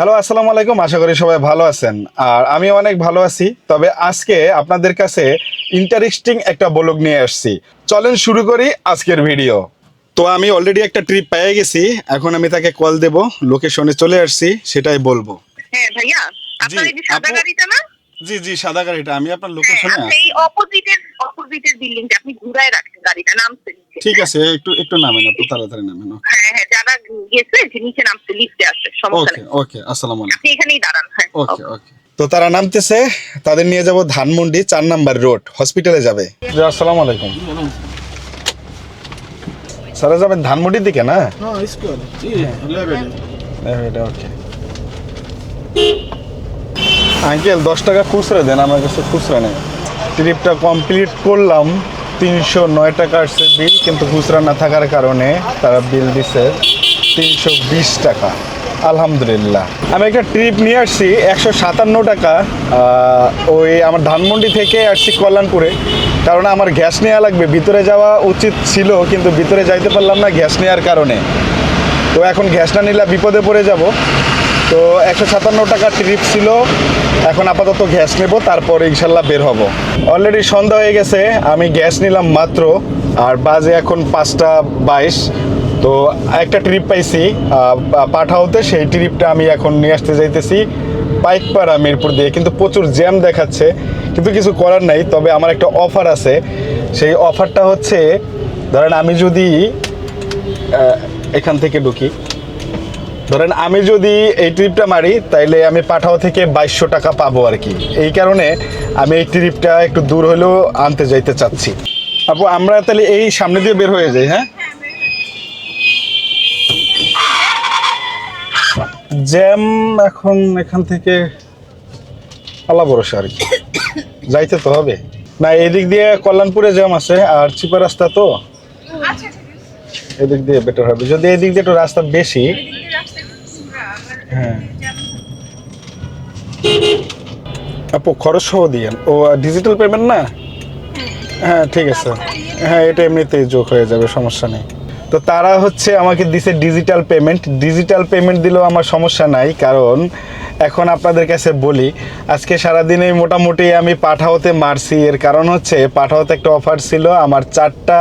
Hello আসসালামু আলাইকুম। আশা করি সবাই ভালো আছেন। আর আমি অনেক ভালো আছি তবে আজকে আপনাদের কাছে ইন্টারেস্টিং একটা ব্লগ নিয়ে আসছি। চলেন শুরু করি আজকের ভিডিও তো আমি অলরেডি একটা ট্রিপ পেয়ে গেছি এখন আমি তাকে কল দেব লোকেশনে চলে আসছি সেটাই বলব। হ্যাঁ ভাইয়া আপনার এই সাদা গাড়িটা না? জি জি সাদা গাড়িটা আমি আপনার হ্যাঁ, লোকেশনে আচ্ছা, এই অপোজিটের অপোজিটের বিল্ডিংটা আপনি ঘুরায় রাখছেন গাড়িটা নামছে নিচে। ঠিক আছে একটু একটু নামেন একটু তাড়াতাড়ি নামেন হ্যাঁ হ্যাঁ যারা গেছে নিচে নামছে লিফটে সমস্যা ওকে ওকে আসসালামু আলাইকুম। আপনি এখানেই দাঁড়ান হ্যাঁ ওকে ওকে তো তারা নামতেছে তাদের নিয়ে যাব ধানমন্ডি চার নাম্বার রোড হসপিটালে যাবে। আসসালামু আলাইকুম। স্যার যাবেন ধানমন্ডির দিকে না? ওকে আঙ্কেল দশ টাকা খুচরা দেন আমার কাছে খুচরা নেই। ট্রিপটা কমপ্লিট করলাম। তিনশো নয় টাকা আসছে বিল, কিন্তু খুচরা না থাকার কারণে তারা বিল দিছে তিনশো বিশ টাকা। আলহামদুলিল্লাহ। আমি একটা ট্রিপ নিয়ে আসছি, একশো সাতান্ন টাকা। ওই আমার ধানমন্ডি থেকে আসছি কল্যাণপুরে। কারণ আমার গ্যাস নেওয়া লাগবে, ভিতরে যাওয়া উচিত ছিল, কিন্তু ভিতরে যাইতে পারলাম না গ্যাস নেওয়ার কারণে। তো এখন গ্যাসটা নিলে বিপদে পড়ে যাব। তো একশো সাতান্ন টাকা ট্রিপ ছিল। এখন আপাতত গ্যাস নেব, তারপরে ইনশাল্লাহ বের হব। অলরেডি সন্ধ্যা হয়ে গেছে, আমি গ্যাস নিলাম মাত্র, আর বাজে এখন পাঁচটা বাইশ। তো একটা ট্রিপ পাইছি পাঠাওতে, সেই ট্রিপটা আমি এখন নিয়ে আসতে যাইতেছি পাইকপাড়া মিরপুর দিয়ে। কিন্তু প্রচুর জ্যাম দেখাচ্ছে, কিন্তু কিছু করার নাই, তবে আমার একটা অফার আছে। সেই অফারটা হচ্ছে, ধরেন আমি যদি এখান থেকে ঢুকি ধরেন আমি যদি এই ট্রিপটা মারি তাইলে আমি পাঠাও থেকে বাইশশো টাকা পাবো আর কি। এই কারণে আমি এই ট্রিপটা একটু দূর হলেও আনতে যাইতে চাচ্ছি। আপু আমরা তাহলে এই সামনে দিয়ে বের হয়ে যাই হ্যাঁ? জ্যাম এখন এখান থেকে আল্লাহ ভরসা আর কি। যাইতে তো হবে। না এদিক দিয়ে কল্যাণপুরে জ্যাম আছে আর চিপা রাস্তা তো? এদিক দিয়ে বেটার হবে। যদি এদিক দিয়ে একটু রাস্তা বেশি হ্যাঁ। আপু, খরচ সহ দিয়েন। ও ডিজিটাল পেমেন্ট না? হ্যাঁ ঠিক আছে। হ্যাঁ এটা এমনিতেই যোগ হয়ে যাবে, সমস্যা নেই। তো তারা হচ্ছে আমাকে দিছে ডিজিটাল পেমেন্ট ডিজিটাল পেমেন্ট দিলেও আমার সমস্যা নাই, কারণ এখন আপনাদের কাছে বলি, আজকে সারাদিনে মোটামুটি আমি পাঠাওতে মারছি। এর কারণ হচ্ছে, পাঠাওতে একটা অফার ছিল, আমার চারটা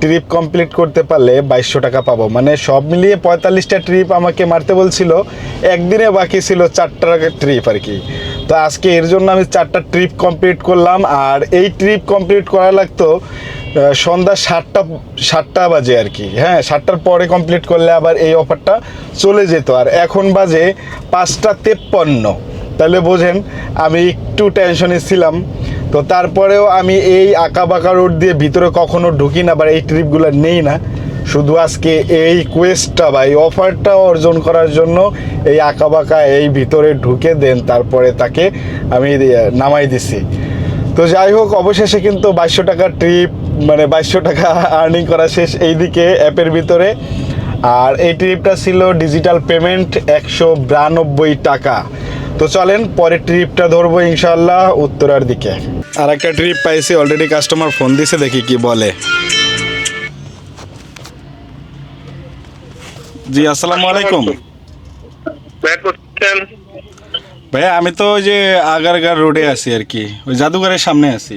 ট্রিপ কমপ্লিট করতে পারলে বাইশশো টাকা পাবো। মানে সব মিলিয়ে পঁয়তাল্লিশটা ট্রিপ আমাকে মারতে বলছিল। একদিনে বাকি ছিল চারটা ট্রিপ আর কি। তো আজকে এর জন্য আমি চারটা ট্রিপ কমপ্লিট করলাম আর এই ট্রিপ কমপ্লিট করা লাগতো সন্ধ্যা সাতটা সাতটা বাজে আর কি। হ্যাঁ সাতটার পরে কমপ্লিট করলে আবার এই অফারটা চলে যেত। আর এখন বাজে পাঁচটা তেপ্পান্ন। তাহলে বোঝেন, আমি একটু টেনশনে ছিলাম। তো তারপরেও আমি এই আঁকা বাঁকা রোড দিয়ে ভিতরে কখনো ঢুকি না বা এই ট্রিপগুলো নেই না। শুধু আজকে এই কোয়েস্টটা বা এই অফারটা অর্জন করার জন্য এই আঁকাবাঁকা এই ভিতরে ঢুকে দেন, তারপরে তাকে আমি নামাই দিছি। তো যাই হোক, অবশেষে কিন্তু বাইশশো টাকার ট্রিপ মানে বাইশশো টাকা আর্নিং করা শেষ এইদিকে অ্যাপের ভিতরে। আর এই ট্রিপটা ছিল ডিজিটাল পেমেন্ট একশো বিরানব্বই টাকা। তো চলেন, পরের ট্রিপটা ধরবো ইনশাল্লাহ উত্তরার দিকে। আর একটা ট্রিপ পাইছি অলরেডি কাস্টমার ফোন দিছে, দেখি কি বলে। জি আসসালামু আলাইকুম। ব্যাট করছেন ভাইয়া আমি তো ওই যে আগারগার রোডে আছি আর কি। ওই জাদুঘরের সামনে আছি।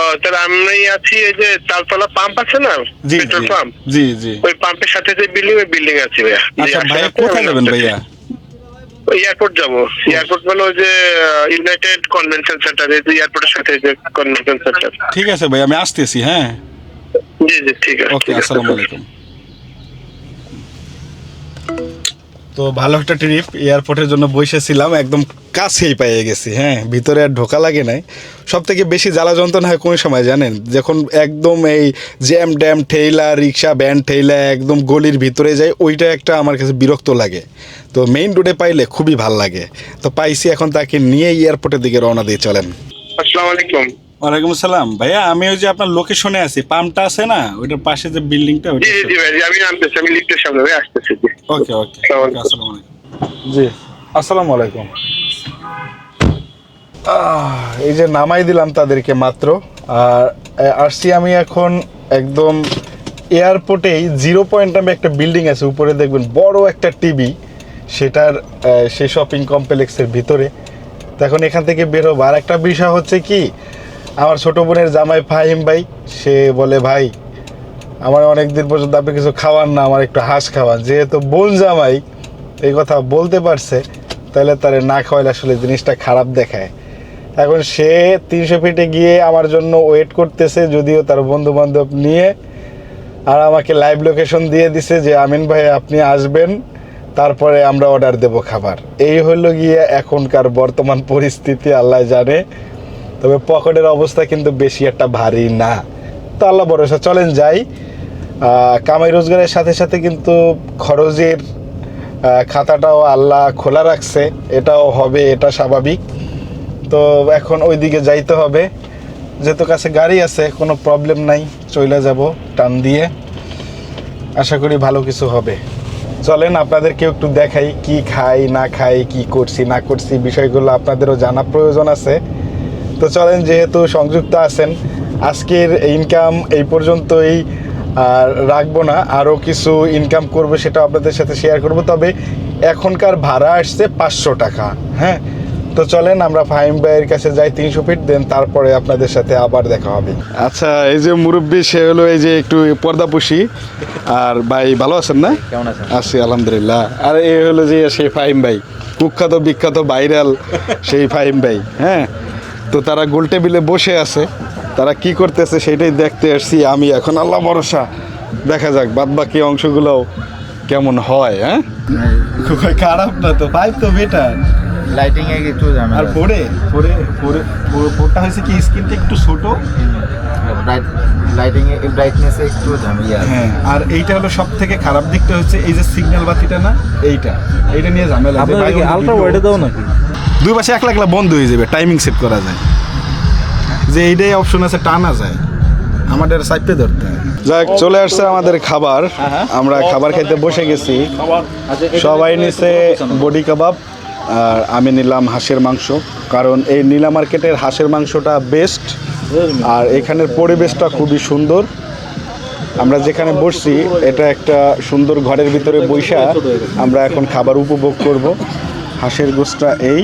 ও তাহলে আমি আছি এই যে চালতলা পাম্প আছে না? জি পেট্রোল জি। পাম্প জি জি। ওই পাম্পের সাথে যে বিল্ডিং ওই বিল্ডিং আছে ভাইয়া। আচ্ছা ভাইয়া কোথায় যাবেন ভাইয়া? ওই এয়ারপোর্ট যাব। এয়ারপোর্ট মানে ওই যে ইউনাইটেড কনভেনশন সেন্টার এই যে এয়ারপোর্টের সাথে যে কনভেনশন সেন্টার ঠিক আছে ভাই আমি আসতেছি হ্যাঁ? জি জি ঠিক আছে। ওকে ঠিক আছে। আসসালামু আলাইকুম। তো ভালো একটা ট্রিপ এয়ারপোর্টের জন্য বসেছিলাম একদম কাছেই পাইয়ে গেছি হ্যাঁ? ভিতরে আর ঢোকা লাগে নাই। সব থেকে বেশি জ্বালা যন্ত্রণা হয় কোন সময় জানেন? যখন একদম এই জ্যাম ড্যাম ঠেইলা রিক্সা ব্যান ঠেইলা একদম গলির ভিতরে যায় ওইটা একটা আমার কাছে বিরক্ত লাগে। তো মেইন রোডে পাইলে খুবই ভালো লাগে। তো পাইছি, এখন তাকে নিয়ে এয়ারপোর্টের দিকে রওনা দিয়ে চলেন। আসসালামু আলাইকুম। ওয়ালাইকুম আসসালাম। ভাইয়া আমি ওই যে আপনার লোকেশনে আছি পাম্পটা আছে না? ওইটার পাশে যে বিল্ডিংটা জি জি জি ভাই আমি নামতেছি আমি লিফটের সামনে ভাই আসতেছি ওকে ওকে আসসালামু আলাইকুম। জি আসসালামু আলাইকুম। এই যে নামাই দিলাম তাদেরকে মাত্র। আর আসছি আমি এখন একদম এয়ারপোর্টেই জিরো পয়েন্ট নামে একটা বিল্ডিং আছে উপরে দেখবেন বড় একটা টিভি সেটার আহ, সেই শপিং কমপ্লেক্সের ভিতরে। তো এখন এখান থেকে বেরোবো আর একটা বিষয় হচ্ছে কি আমার ছোট বোনের জামাই ফাহিম ভাই, সে বলে, ভাই, আমার অনেক দিন পর্যন্ত আপনি কিছু খাওয়ান না, আমার একটু হাঁস খাওয়ান। যেহেতু বোন জামাই, এই কথা বলতে পারছে, তাহলে তারে না খাওয়াইলে আসলে জিনিসটা খারাপ দেখায়। এখন সে তিনশো ফিটে গিয়ে আমার জন্য ওয়েট করতেছে, যদিও তার বন্ধু বান্ধব নিয়ে, আর আমাকে লাইভ লোকেশন দিয়ে দিছে যে, আমিন ভাই, আপনি আসবেন, তারপরে আমরা অর্ডার দেব খাবার। এই হলো গিয়ে এখনকার বর্তমান পরিস্থিতি, আল্লাহ জানে। তবে পকেটের অবস্থা কিন্তু বেশি একটা ভারী না। তো আল্লাহ ভরসা, চলেন যাই। কামাই রোজগারের সাথে সাথে কিন্তু খরচের খাতাটাও আল্লাহ খোলা রাখছে। এটাও হবে, এটা স্বাভাবিক। তো এখন ওইদিকে যাইতে হবে। যেহেতু কাছে গাড়ি আছে, কোনো প্রবলেম নাই। চলে যাব, টান দিয়ে। আশা করি ভালো কিছু হবে। চলেন আপনাদেরকে একটু দেখাই কি খাই, না খাই, কি করছি, না করছি, বিষয়গুলো আপনাদেরও জানা প্রয়োজন আছে। তো চলেন যেহেতু সংযুক্ত আছেন আজকের ইনকাম এই পর্যন্তই আর রাখব না। আরও কিছু ইনকাম করব সেটা আপনাদের সাথে শেয়ার করব। তবে এখনকার ভাড়া আসছে পাঁচশো টাকা হ্যাঁ? তো চলেন আমরা ফাহিম ভাইয়ের কাছে যাই তিনশো ফিট দেন তারপরে আপনাদের সাথে আবার দেখা হবে। আচ্ছা এই যে মুরব্বী সে হলো এই যে একটু পর্দাপুষি। আর ভাই ভালো আছেন না? কেমন আছেন? আছি আলহামদুলিল্লাহ। আর এই হলো যে সেই ফাহিম ভাই কুখ্যাত বিখ্যাত ভাইরাল সেই ফাহিম ভাই হ্যাঁ? তো তারা গোল টেবিলে বসে আছে। তারা কি করতেছে সেটাই দেখতে আসছি আমি এখন। আল্লাহ ভরসা। দেখা যাক বাদ বাকি অংশগুলো কেমন হয় হ্যাঁ? খারাপ না তো ফাইভ তো বেটার লাইটিং এ একটু আর ঝামেলা পরে পরে পরে পরটা হয়েছে কি স্ক্রিনটা একটু ছোট? ব্রাইট লাইটিং এ ব্রাইটনেস একটু ঝামেলা হ্যাঁ আর এইটা হলো সব থেকে খারাপ দিকটা হচ্ছে এই যে সিগন্যাল বাতিটা না এইটা। এইটা নিয়ে ঝামেলা আলট্রা ওয়াইডে দাও নাকি? দুই পাশে একলা একলা বন্ধ হয়ে যাবে টাইমিং সেট করা যায়। যে এইটাই অপশন আছে টানা যায়। আমাদের সাইপে ধরতে যাক চলে আসছে আমাদের খাবার। আমরা খাবার খাইতে বসে গেছি। সবাই নিছে বডি কাবাব আর আমি নিলাম হাঁসের মাংস কারণ এই নীলা মার্কেটের হাঁসের মাংসটা বেস্ট আর এখানের পরিবেশটা খুবই সুন্দর। আমরা যেখানে বসছি এটা একটা সুন্দর ঘরের ভিতরে বৈশা আমরা এখন খাবার উপভোগ করব। হাঁসের গোসটা এই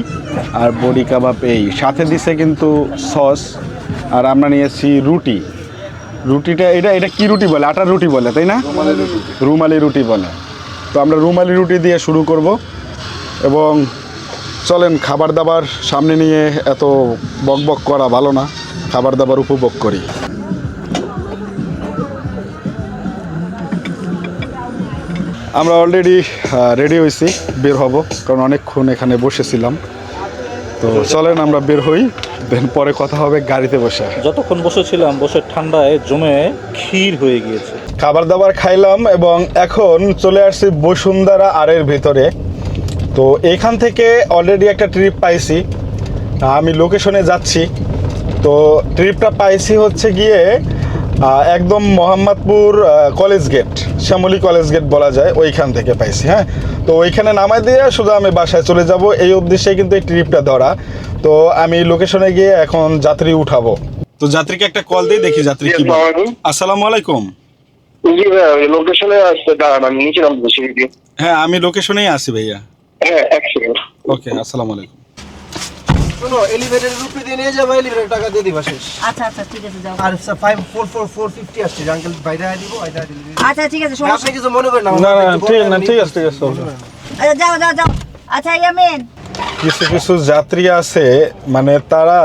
আর বড়ি কাবাব এই। সাথে দিছে কিন্তু সস আর আমরা নিয়েছি রুটি। রুটিটা এটা এটা কি রুটি বলে? আটার রুটি বলে তাই না? রুমালি রুটি বলে। তো আমরা রুমালি রুটি দিয়ে শুরু করব এবং চলেন খাবার দাবার সামনে নিয়ে এত বকবক করা ভালো না। খাবার দাবার উপভোগ করি। আমরা অলরেডি রেডি হয়েছি বের হব কারণ অনেকক্ষণ এখানে বসেছিলাম। তো চলেন আমরা বের হই দেন পরে কথা হবে গাড়িতে বসে। যতক্ষণ বসেছিলাম বসে ঠান্ডায় জমে ক্ষীর হয়ে গিয়েছে। খাবার দাবার খাইলাম এবং এখন চলে আসছি বসুন্ধরা আরের ভিতরে। তো এখান থেকে অলরেডি একটা ট্রিপ পাইছি। আমি লোকেশনে যাচ্ছি। তো ট্রিপটা পাইছি হচ্ছে গিয়ে একদম Mohammadpur college gate Shyamoli college gate বলা যায় ওইখান থেকে পাইছি হ্যাঁ? তো ওইখানে নামাই দিয়ে শুধু আমি বাসায় চলে যাব। এই উদ্দেশ্যে কিন্তু এই ট্রিপটা ধরা। তো আমি লোকেশনে গিয়ে এখন যাত্রী উঠাবো। তো যাত্রীকে একটা কল দিয়ে দেখি যাত্রী কি। আসসালামু আলাইকুম। লোকেশনে আসতে দাঁড়ান আমি নিচে নাম হ্যাঁ আমি লোকেশনেই আছি ভাইয়া। হ্যাঁ ওকে আসসালামু আলাইকুম। শোনো এলিভেটরের রুপি দিয়ে নিয়ে যাব এলিভেটর টাকা দিয়ে দিবা শেষ। আচ্ছা আচ্ছা ঠিক আছে যাও। আর five four four four fifty আসছে আঙ্কেল বাইরে দিব আচ্ছা ঠিক আছে আপনি কিছু মনে করেন না না না ঠিক না ঠিক আছে ঠিক আছে আচ্ছা যাও যাও যাও। আচ্ছা ইয়ামিন। কিছু কিছু যাত্রী আছে মানে তারা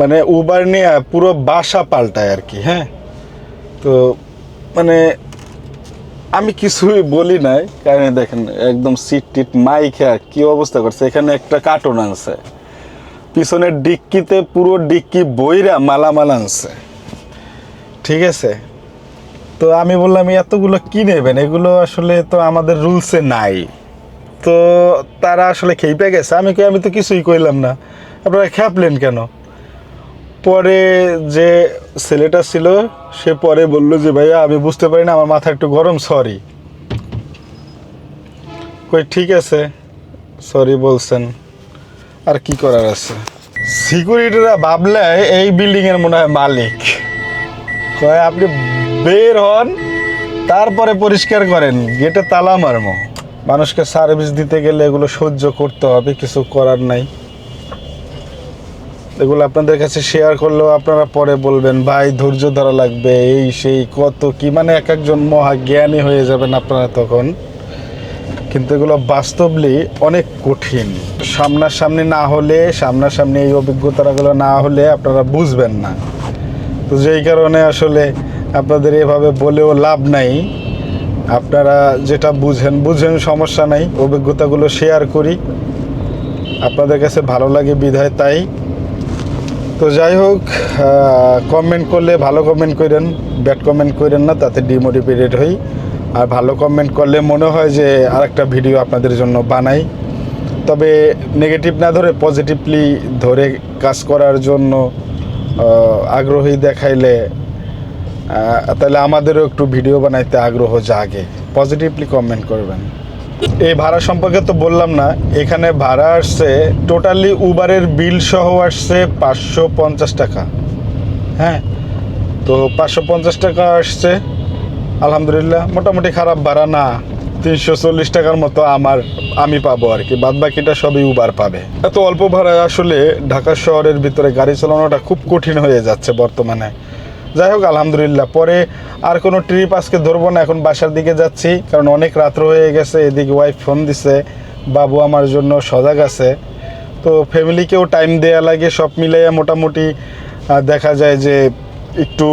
মানে উবার নিয়ে পুরো বাসা পাল্টায় আর কি হ্যাঁ? তো মানে আমি কিছুই বলি নাই কারণ দেখেন একদম সিট টিট মাইকে কি অবস্থা করছে এখানে একটা কার্টুন আনছে। পিছনের ডিক্কিতে পুরো ডিক্কি বইরা মালামাল আনছে। ঠিক আছে? তো আমি বললাম এতগুলো কি নেবেন? এগুলো আসলে তো আমাদের রুলসে নাই। তো তারা আসলে খেপে গেছে। আমি কই, আমি তো কিছুই কইলাম না। আপনারা খেপলেন কেন? পরে যে ছেলেটা ছিল, সে পরে বলল যে, ভাইয়া, আমি বুঝতে পারি না, আমার মাথা একটু গরম সরি কই, ঠিক আছে সরি বলছেন। আর কি করার আছে? সিকিউরিটিরা ভাবলে এই বিল্ডিং এর মনে হয় মালিক। কয়, আপনি বের হন, তারপরে পরিষ্কার করেন, গেটে তালা মারমো মানুষকে সার্ভিস দিতে গেলে এগুলো সহ্য করতে হবে, কিছু করার নাই। এগুলো আপনাদের কাছে শেয়ার করলেও আপনারা পরে বলবেন, ভাই, ধৈর্য ধরা লাগবে, এই, সেই, কত কি? মানে এক একজন মহা জ্ঞানী হয়ে যাবেন আপনারা তখন। কিন্তু এগুলো বাস্তবলি অনেক কঠিন। সামনাসামনি না হলে, সামনাসামনি এই অভিজ্ঞতাগুলো না হলে আপনারা বুঝবেন না। তো যেই কারণে আসলে আপনাদের এভাবে বলেও লাভ নাই। আপনারা যেটা বুঝেন বুঝেন সমস্যা নাই, অভিজ্ঞতাগুলো শেয়ার করি। আপনাদের কাছে ভালো লাগে, বিধায় তাই। তো যাই হোক কমেন্ট করলে ভালো কমেন্ট করেন ব্যাড কমেন্ট করেন না, তাতে ডিমোটিভেটেড হই। আর ভালো কমেন্ট করলে মনে হয় যে আরেকটা ভিডিও আপনাদের জন্য বানাই। তবে নেগেটিভ না ধরে পজিটিভলি ধরে কাজ করার জন্য আগ্রহী দেখাইলে তাহলে আমাদেরও একটু ভিডিও বানাইতে আগ্রহ জাগে। পজিটিভলি কমেন্ট করবেন। এই ভাড়া সম্পর্কে তো বললাম না, এখানে ভাড়া আসছে টোটালি উবারের বিল সহ আসছে পাঁচশো পঞ্চাশ টাকা। হ্যাঁ তো পাঁচশো পঞ্চাশ টাকা আসছে। আলহামদুলিল্লাহ, মোটামুটি খারাপ ভাড়া না। তিনশো চল্লিশ টাকার মতো আমার, আমি পাবো আর কি। বাদ বাকিটা সবই উবার পাবে। এত অল্প ভাড়ায় আসলে ঢাকা শহরের ভিতরে গাড়ি চালানোটা খুব কঠিন হয়ে যাচ্ছে বর্তমানে। যাই হোক, আলহামদুলিল্লাহ, পরে আর কোনো ট্রিপ আজকে ধরবো না, এখন বাসার দিকে যাচ্ছি। কারণ অনেক রাত্র হয়ে গেছে, এদিকে ওয়াইফ ফোন দিছে, বাবু আমার জন্য সজাগ আছে। তো ফ্যামিলিকেও টাইম দেওয়া লাগে, সব মিলিয়ে মোটামুটি দেখা যায় যে একটু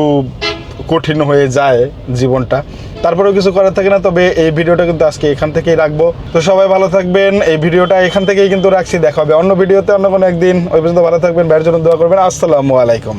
কঠিন হয়ে যায় জীবনটা। তারপরেও কিছু করার থাকে না, তবে এই ভিডিওটা কিন্তু আজকে এখান থেকেই রাখব। তো সবাই ভালো থাকবেন, এই ভিডিওটা এখান থেকেই কিন্তু রাখছি, দেখা হবে অন্য ভিডিওতে অন্য কোনো একদিন। ওই পর্যন্ত ভালো থাকবেন বাইরের জন্য দোয়া করবেন। আসসালামু আলাইকুম।